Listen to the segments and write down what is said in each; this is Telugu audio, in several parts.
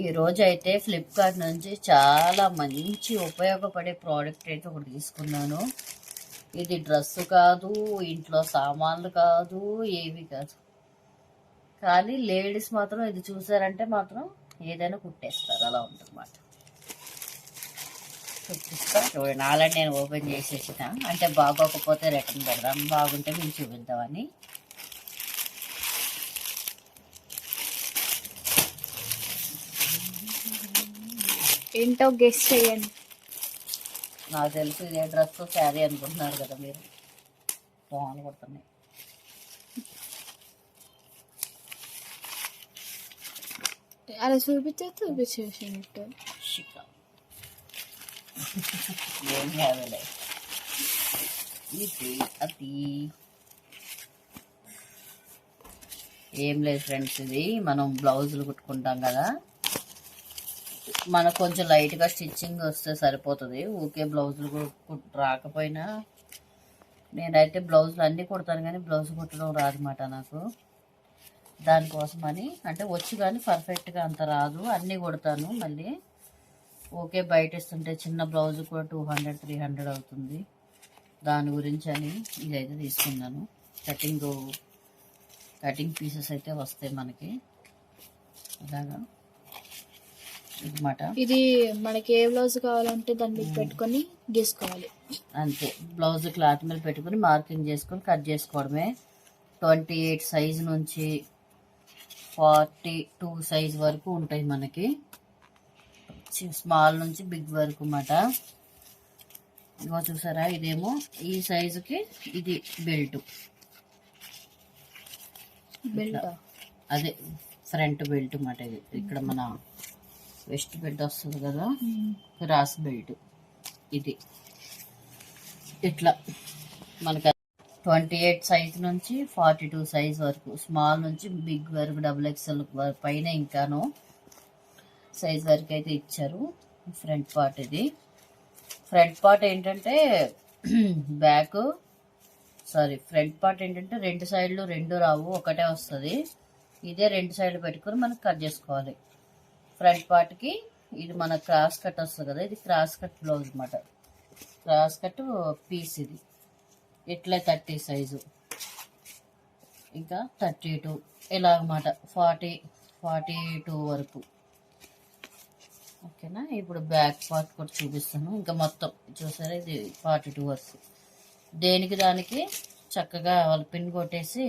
ఈరోజు అయితే ఫ్లిప్కార్ట్ నుంచి చాలా మంచి ఉపయోగపడే ప్రోడక్ట్ అయితే ఒకటి తీసుకున్నాను. ఇది డ్రెస్ కాదు ఇంట్లో సామాన్లు కాదు ఏవి కాదు. కానీ లేడీస్ మాత్రం ఇది చూసారంటే మాత్రం ఏదైనా కుట్టేస్తారు. అలా ఉంటుందన్నమాట. చూపిస్తా చూడండి నాలని నేను ఓపెన్ చేసేసిన. అంటే బాగోకపోతే రిటర్న్ పెడదాం బాగుంటే మేము చూపిద్దామని ఏంటో గెస్ట్ చేయండి నాకు తెలుసు ఇదే డ్రెస్ శారీ అనుకుంటున్నారు కదా మీరు. బాగుంది కొడుతున్నాయి. అలా చూపించే చూపించేసినట్టు ఏం కాదులే. ఇది అది ఏం లేదు ఫ్రెండ్స్ ఇది మనం బ్లౌజులు కుట్టుకుంటాం కదా. మనకు కొంచెం లైట్గా స్టిచ్చింగ్ వస్తే సరిపోతుంది. ఊకే బ్లౌజులు కు- రాకపోయినా నేనైతే బ్లౌజులు అన్నీ కుడతాను కానీ బ్లౌజ్ కుట్టడం రాదన్నమాట నాకు. దానికోసమని అంటే వచ్చు కానీ పర్ఫెక్ట్గా అంత రాదు. అన్నీ కుడతాను మళ్ళీ. ఓకే బయట ఇస్తుంటే చిన్న బ్లౌజ్ కూడా టూ హండ్రెడ్ త్రీ హండ్రెడ్ అవుతుంది. దాని గురించి అని ఇదైతే తీసుకున్నాను. కటింగ్ కటింగ్ పీసెస్ అయితే వస్తాయి మనకి. ఇలాగా అనమాట ఇది మనకి ఏ బ్లౌజ్ కావాలంటే దాన్ని మీద పెట్టుకొని గీసుకోవాలి. అంతే. బ్లౌజ్ క్లాత్ మీద పెట్టుకుని మార్కింగ్ చేసుకొని కట్ చేసుకోవడమే. ట్వంటీ ఎయిట్ సైజ్ నుంచి ఫార్టీ టూ సైజ్ వరకు ఉంటాయి మనకి. స్మాల్ నుంచి బిగ్ వరకు అన్నమాట. ఇగో చూసారా? ఇదేమో ఈ సైజుకి ఇది బెల్ట్. బెల్ట్? అదే ఫ్రంట్ బెల్ట్ అన్నమాట ఇది. ఇక్కడ మన వెస్ట్ బెల్ట్ వస్తుంది కదా? Cross belt. ఇది. ఇట్లా. మనకి ట్వంటీ ఎయిట్ సైజ్ నుంచి ఫార్టీ టూ సైజ్ వరకు. స్మాల్ నుంచి బిగ్ వరకు డబుల్ ఎక్స్ఎల్ పైన ఇంకాను సైజ్ వరకు అయితే ఇచ్చారు. ఫ్రంట్ పార్ట్ ఇది. ఫ్రంట్ పార్ట్ ఏంటంటే బ్యాక్ సారీ ఫ్రంట్ పార్ట్ ఏంటంటే రెండు సైడ్లు రెండు రావు ఒకటే వస్తుంది. ఇదే రెండు సైడ్లు పెట్టుకొని మనం కట్ చేసుకోవాలి. ఫ్రంట్ పార్ట్కి ఇది మన క్రాస్ కట్ వస్తుంది కదా ఇది క్రాస్ కట్ బ్లౌజ్ అనమాట క్రాస్ కట్ పీస్ ఇది. ఇట్లా థర్టీ సైజు ఇంకా థర్టీ టూ ఇలా ఫార్టీ ఫార్టీ టూ వరకు. ఓకేనా? ఇప్పుడు బ్యాక్ పార్ట్ కూడా చూపిస్తాను. ఇంకా మొత్తం చూసారా? ఇది ఫార్టీ టూ వరకు. దేనికి దానికి చక్కగా వాళ్ళు పిన్ కొట్టేసి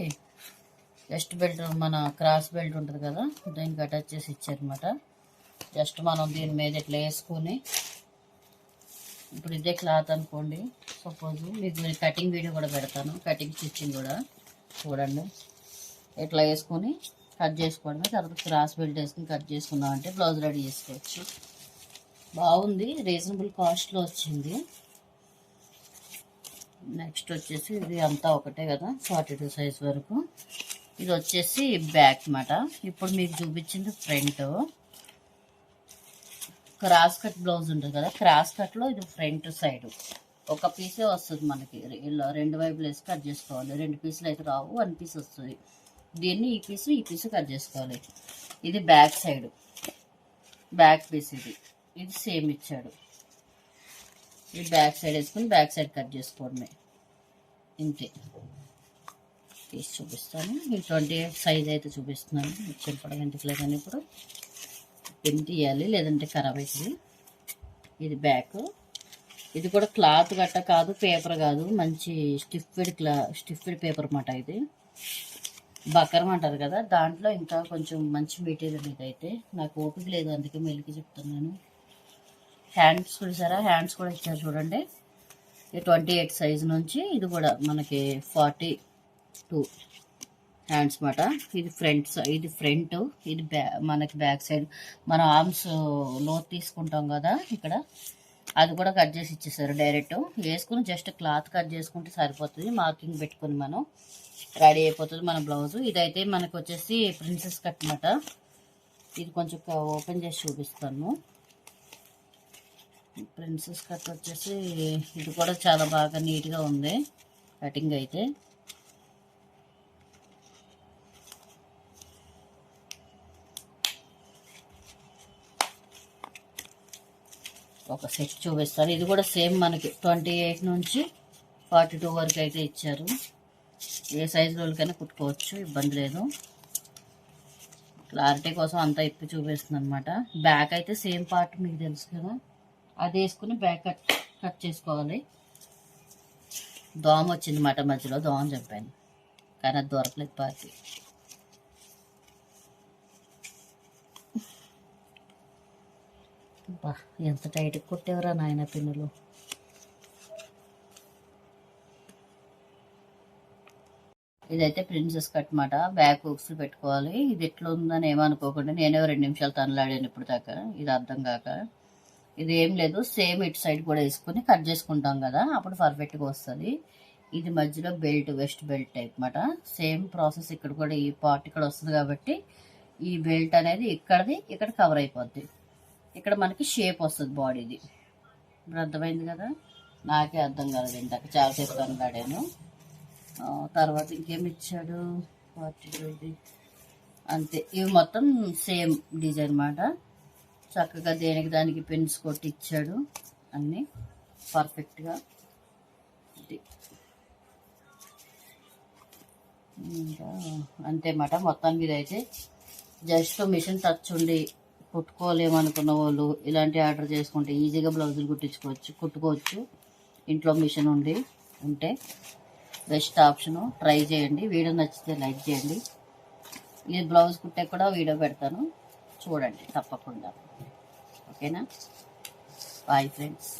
వెస్ట్ బెల్ట్ మన క్రాస్ బెల్ట్ ఉంటుంది కదా దానికి అటాచ్ చేసి ఇచ్చారనమాట జస్ట్ మనం దీని మీద ఇట్లా వేసుకొని ఇప్పుడు ఇదే క్లాత్ అనుకోండి. సపోజ్ మీకు నేను కటింగ్ వీడియో కూడా పెడతాను. కటింగ్ స్టిచ్చింగ్ కూడా చూడండి. ఇట్లా వేసుకొని కట్ చేసుకోవడమే తర్వాత క్రాస్ బెల్ట్ వేసుకొని కట్ చేసుకున్నామంటే అంటే బ్లౌజ్ రెడీ చేసుకోవచ్చు. బాగుంది. రీజనబుల్ కాస్ట్లో వచ్చింది. నెక్స్ట్ వచ్చేసి ఇది అంతా ఒకటే కదా ఫార్టీ టూ సైజ్ వరకు. ఇది వచ్చేసి బ్యాక్ మాట. ఇప్పుడు మీకు చూపించింది ఫ్రంట్. క్రాస్ కట్ బ్లౌజ్ ఉంటుంది కదా క్రాస్ కట్లో ఇది ఫ్రంట్ సైడ్. ఒక పీసే వస్తుంది మనకి. ఇలా రెండు వైపులు వేసి కట్ చేసుకోవాలి. రెండు పీసులు అయితే రావు వన్ పీస్ వస్తుంది. దీన్ని ఈ పీసు ఈ పీసు కట్ చేసుకోవాలి. ఇది బ్యాక్ సైడ్ బ్యాక్ పీస్ ఇది. ఇది సేమ్ ఇచ్చాడు. ఇది బ్యాక్ సైడ్ వేసుకుని బ్యాక్ సైడ్ కట్ చేసుకోవడమే. ఇంతే. పీస్ చూపిస్తాను. ట్వంటీ ఎయిట్ సైజ్ అయితే చూపిస్తున్నాను. చెప్పడం ఎందుకు లేదని ఇప్పుడు. పిన్ తీయాలి? లేదంటే ఖరాబ్ అవుతుంది ఇది బ్యాక్. ఇది కూడా క్లాత్ గట్ట కాదు పేపర్ కాదు. మంచి స్టిఫ్డ్ క్లా స్టిఫ్డ్ పేపర్ అన్నమాట ఇది. బకరం అంటారు కదా దాంట్లో ఇంకా కొంచెం మంచి మెటీరియల్ ఇదైతే నాకు ఓపిక లేదు అందుకే మెలికి చెప్తున్నాను హ్యాండ్స్ చూసారా? హ్యాండ్స్ కూడా ఇచ్చారు చూడండి. ఇది ట్వంటీ ఎయిట్ సైజ్ నుంచి ఇది కూడా మనకి ఫార్టీ టూ. హ్యాండ్స్ మాట. ఇది ఫ్రంట్ ఇది ఫ్రంట్ ఇది బ్యా మనకి బ్యాక్ సైడ్. మన ఆర్మ్స్లో తీసుకుంటాం కదా ఇక్కడ. అది కూడా కట్ చేసి ఇచ్చేసారు డైరెక్ట్. వేసుకుని జస్ట్ క్లాత్ కట్ చేసుకుంటే సరిపోతుంది. మార్కింగ్ పెట్టుకుని మనం రెడీ అయిపోతుంది మన బ్లౌజ్. ఇదైతే మనకు వచ్చేసి ప్రిన్సెస్ కట్ అనమాట ఇది కొంచెం ఓపెన్ చేసి చూపిస్తాను. ప్రిన్సెస్ కట్ వచ్చేసి ఇది కూడా చాలా బాగా నీట్గా ఉంది. కటింగ్ అయితే. ఒక సెట్ చూపిస్తాను ఇది కూడా సేమ్ మనకి ట్వంటీ ఎయిట్ నుంచి ఫార్టీ టూ వరకు అయితే ఇచ్చారు. ఏ సైజు రోజులకైనా కుట్టుకోవచ్చు ఇబ్బంది లేదు. క్లారిటీ కోసం అంతా ఇప్పి చూపిస్తుంది అనమాట బ్యాక్ అయితే సేమ్ పార్ట్ మీకు తెలుసు కదా. అది వేసుకుని బ్యాక్ కట్ కట్ చేసుకోవాలి. దోమ వచ్చింది మాట మధ్యలో దోమ చెప్పాను. కానీ అది దొరకలేదు పార్టీ. బా ఎంత టైట్ కొట్టేవరా నాయన పిన్నులు. ఇదైతే ప్రిన్సెస్ కట్ మాట బ్యాక్ హుక్స్ పెట్టుకోవాలి. ఇది ఎట్లా ఉందని ఏమనుకోకుండా నేనే రెండు నిమిషాలు తనలాడాను ఇప్పుడు దాకా. ఇది అర్థం కాక. ఇది ఏం లేదు సేమ్ ఇటు సైడ్ కూడా వేసుకుని కట్ చేసుకుంటాం కదా అప్పుడు పర్ఫెక్ట్గా వస్తుంది. ఇది మధ్యలో బెల్ట్ వెస్ట్ బెల్ట్ టైప్ మాట. సేమ్ ప్రాసెస్ ఇక్కడ కూడా ఈ పార్ట్ ఇక్కడ వస్తుంది కాబట్టి ఈ బెల్ట్ అనేది ఇక్కడది ఇక్కడ కవర్ అయిపోద్ది. ఇక్కడ మనకి షేప్ వస్తుంది బాడీది ఇప్పుడు అర్థమైంది కదా? నాకే అర్థం కాలేదు ఇందాక. చాలాసేపు కనలాడాను ఆ, తర్వాత ఇంకేమి ఇచ్చాడు? ఫార్టీ ఇది అంతే. ఇవి మొత్తం సేమ్ డిజైన్ మాట చక్కగా దేనికి దానికి పెన్స్ కొట్టి ఇచ్చాడు. అన్నీ పర్ఫెక్ట్గా ఇంకా అంతేమాట మొత్తానికి ఇదైతే జస్ట్ మిషన్ టచ్ ఉండి కుట్టుకోలేమనుకున్న వాళ్ళు ఇలాంటి ఆర్డర్ చేసుకుంటే ఈజీగా బ్లౌజులు కుట్టించుకోవచ్చు కుట్టుకోవచ్చు. ఇంట్లో మిషన్ ఉండి ఉంటే బెస్ట్ ఆప్షను. ట్రై చేయండి. వీడియో నచ్చితే లైక్ చేయండి. ఈ బ్లౌజ్ కుట్టే కూడా వీడియో పెడతాను. చూడండి తప్పకుండా. ఓకేనా? Bye friends.